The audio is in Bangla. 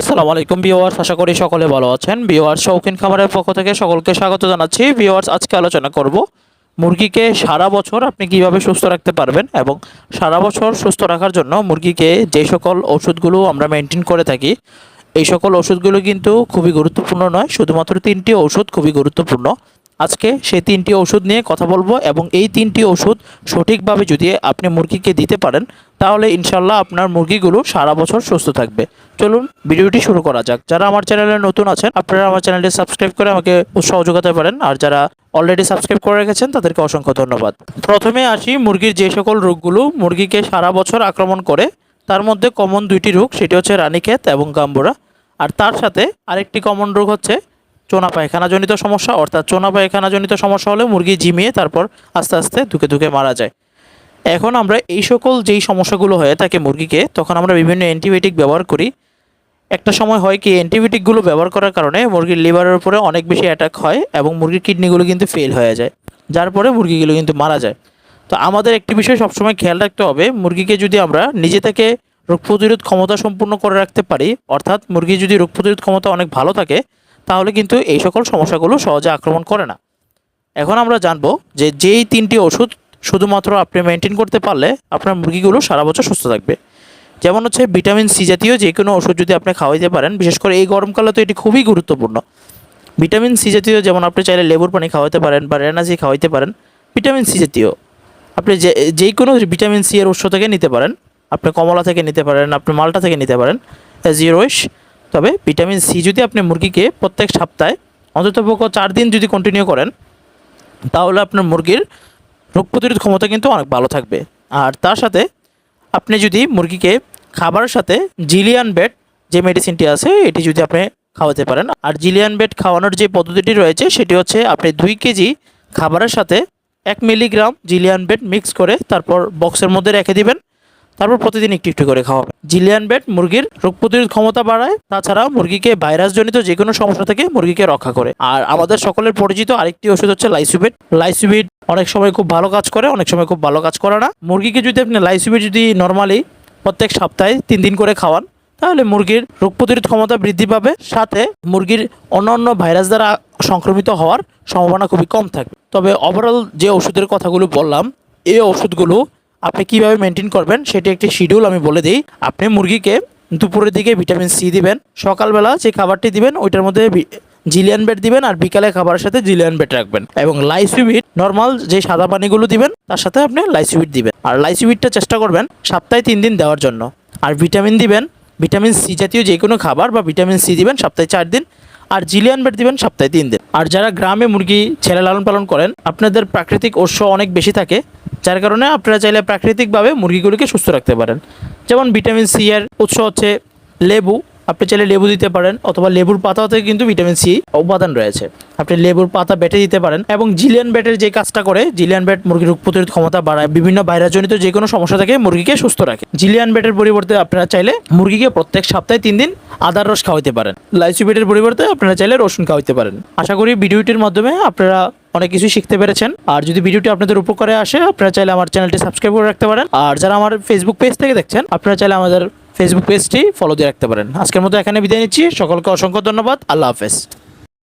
আসসালামু আলাইকুম ভিওয়ার্স আশা করি সকলে ভালো আছেন। ভিওয়ার্স শৌখিন খাবারের পক্ষ থেকে সকলকে স্বাগত জানাচ্ছি। ভিওয়ার্স আজকে আলোচনা করব মুরগিকে সারা বছর আপনি কীভাবে সুস্থ রাখতে পারবেন এবং সারা বছর সুস্থ রাখার জন্য মুরগিকে যে সকল ওষুধগুলো আমরা মেনটেন করে থাকি, এই সকল ওষুধগুলো কিন্তু খুবই গুরুত্বপূর্ণ নয়। শুধুমাত্র তিনটি ওষুধ খুবই গুরুত্বপূর্ণ। আজকে সেই তিনটি ওষুধ নিয়ে কথা বলব এবং এই তিনটি ওষুধ সঠিকভাবে যদি আপনি মুরগিকে দিতে পারেন, তাহলে ইনশাল্লাহ আপনার মুরগিগুলো সারা বছর সুস্থ থাকবে। চলুন ভিডিওটি শুরু করা যাক। যারা আমার চ্যানেলে নতুন আছেন, আপনারা আমার চ্যানেলটি সাবস্ক্রাইব করে আমাকে সহযোগ করতে পারেন। আর যারা অলরেডি সাবস্ক্রাইব করে রেখেছেন, তাদেরকে অসংখ্য ধন্যবাদ। প্রথমে আসি মুরগির যে সকল রোগগুলো, মুরগিকে সারা বছর আক্রমণ করে, তার মধ্যে কমন দুইটি রোগ, সেটি হচ্ছে রানীক্ষেত এবং গাম্বুরা। আর তার সাথে আরেকটি কমন রোগ হচ্ছে চোনা পায়খানাজনিত সমস্যা, অর্থাৎ চোনা পায়খানাজনিত সমস্যা হলে মুরগি জিমিয়ে তারপর আস্তে আস্তে ধুকে ধুকে মারা যায়। এখন আমরা এই সকল যেই সমস্যাগুলো হয়ে থাকে মুরগিকে, তখন আমরা বিভিন্ন অ্যান্টিবায়োটিক ব্যবহার করি। একটা সময় হয় কি, অ্যান্টিবায়োটিকগুলো ব্যবহার করার কারণে মুরগির লিভারের উপরে অনেক বেশি অ্যাটাক হয় এবং মুরগির কিডনিগুলো কিন্তু ফেল হয়ে যায়। যার পরে মুরগিগুলো কিন্তু মারা যায়। তো আমাদের একটি বিষয় সবসময় খেয়াল রাখতে হবে, মুরগিকে যদি আমরা নিজে থেকে রোগ প্রতিরোধ ক্ষমতা সম্পূর্ণ করে রাখতে পারি, অর্থাৎ মুরগি যদি রোগ প্রতিরোধ ক্ষমতা অনেক ভালো থাকে তাহলে কিন্তু এই সকল সমস্যাগুলো সহজে আক্রমণ করে না। এখন আমরা জানব যে যেই তিনটি ওষুধ শুধুমাত্র আপনি মেনটেন করতে পারলে আপনার মুরগিগুলো সারা বছর সুস্থ থাকবে। যেমন হচ্ছে ভিটামিন সি জাতীয় যে কোনো ওষুধ যদি আপনি খাওয়াইতে পারেন, বিশেষ করে এই গরমকালে তো এটি খুবই গুরুত্বপূর্ণ। ভিটামিন সি জাতীয় যেমন আপনি চাইলে লেবুর পানি খাওয়াতে পারেন বা রেনাসি খাওয়াইতে পারেন, ভিটামিন সি জাতীয়। আপনি যে, যেই কোনো ভিটামিন সি এর উৎস থেকে নিতে পারেন, আপনি কমলা থেকে নিতে পারেন, আপনি মালটা থেকে নিতে পারেন উইশ তবে ভিটামিন সি যদি আপনি মুরগিকে প্রত্যেক সপ্তাহে, অন্ততপক্ষ চার দিন যদি কন্টিনিউ করেন, তাহলে আপনার মুরগির রোগ প্রতিরোধ ক্ষমতা কিন্তু অনেক ভালো থাকবে। আর তার সাথে আপনি যদি মুরগিকে খাবারের সাথে জিলিয়ান বেড যে মেডিসিনটি আছে, এটি যদি আপনি খাওয়াতে পারেন। আর জিলিয়ান বেড খাওয়ানোর যে পদ্ধতিটি রয়েছে, সেটি হচ্ছে আপনি দুই কেজি খাবারের সাথে এক মিলিগ্রাম জিলিয়ান বেড মিক্স করে তারপর বক্সের মধ্যে রেখে দিবেন। তারপর প্রতিদিন একটু একটু করে খাওয়াবেন জিলিয়ান বেড মুরগির রোগ প্রতিরোধ ক্ষমতা বাড়ায়, তাছাড়াও মুরগিকে ভাইরাসজনিত যে কোনো সমস্যা থেকে মুরগিকে রক্ষা করে। আর আমাদের সকলের পরিচিত আরেকটি ওষুধ হচ্ছে লাইসুবিট লাইসুবিট অনেক সময় খুব ভালো কাজ করে, অনেক সময় খুব ভালো কাজ করে না। মুরগিকে যদি আপনি লাইসুবিট যদি নর্মালি প্রত্যেক সপ্তাহে তিন দিন করে খাওয়ান, তাহলে মুরগির রোগ প্রতিরোধ ক্ষমতা বৃদ্ধি পাবে। সাথে মুরগির অন্যান্য ভাইরাস দ্বারা সংক্রমিত হওয়ার সম্ভাবনা খুবই কম থাকবে তবে ওভারঅল যে ওষুধের কথাগুলো বললাম, এই ওষুধগুলো আপনি কীভাবে মেনটেন করবেন সেটি একটি শিডিউল আমি বলে দিই। আপনি মুরগিকে দুপুরের দিকে ভিটামিন সি দিবেন, সকালবেলা যে খাবারটি দিবেন ওইটার মধ্যে জিলিয়ান বেড দিবেন আর বিকালে খাবারের সাথে জিলিয়ান বেড রাখবেন। এবং লাইসুবিট নর্মাল যে সাদা পানিগুলো দিবেন, তার সাথে আপনি লাইসুবিট দিবেন। আর লাইসুবিটটা চেষ্টা করবেন সপ্তাহে তিন দিন দেওয়ার জন্য। আর ভিটামিন দিবেন ভিটামিন সি জাতীয় যে কোনো খাবার বা ভিটামিন সি দিবেন সপ্তাহে চার দিন। আর জিলিয়ান বেড দিবেন সপ্তাহে তিন দিন। আর যারা গ্রামে মুরগি ছেলে লালন পালন করেন, আপনাদের প্রাকৃতিক উৎস অনেক বেশি থাকে, যার কারণে আপনারা চাইলে প্রাকৃতিকভাবে মুরগিগুলিকে সুস্থ রাখতে পারেন। যেমন ভিটামিন সি এর উৎস হচ্ছে লেবু আপনি চাইলে লেবু দিতে পারেন অথবা লেবুর পাতা থেকে কিন্তু ভিটামিন সি উপাদান রয়েছে। আপনি লেবুর পাতা বেটে দিতে পারেন এবং জিলিয়ান বেটের যে কাজটা করে, জিলিয়ান বেট মুরগির রোগ প্রতিরোধ ক্ষমতা বাড়ায়। বিভিন্ন ভাইরাসজনিত যে কোনো সমস্যা থেকে মুরগিকে সুস্থ রাখে। জিলিয়ান বেটের পরিবর্তে আপনারা চাইলে মুরগিকে প্রত্যেক সপ্তাহে তিন দিন আদার রস খাওয়াতে পারেন। লাইসিবেটের পরিবর্তে আপনারা চাইলে রসুন খাওয়াতে পারেন। আশা করি ভিডিওটির মাধ্যমে আপনারা অনেক কিছুই শিখতে পেরেছেন। আর যদি ভিডিওটি আপনাদের উপকারে আসে, আপনারা চাইলে আমার চ্যানেলটি সাবস্ক্রাইব করে রাখতে পারেন। আর যারা আমার ফেসবুক পেজ থেকে দেখছেন, আপনারা চাইলে আমাদের ফেসবুক পেজটি ফলো দিয়ে রাখতে পারেন। আজকের মতো এখানে বিদায় নিচ্ছি। সকলকে অসংখ্য ধন্যবাদ। আল্লাহ হাফেজ।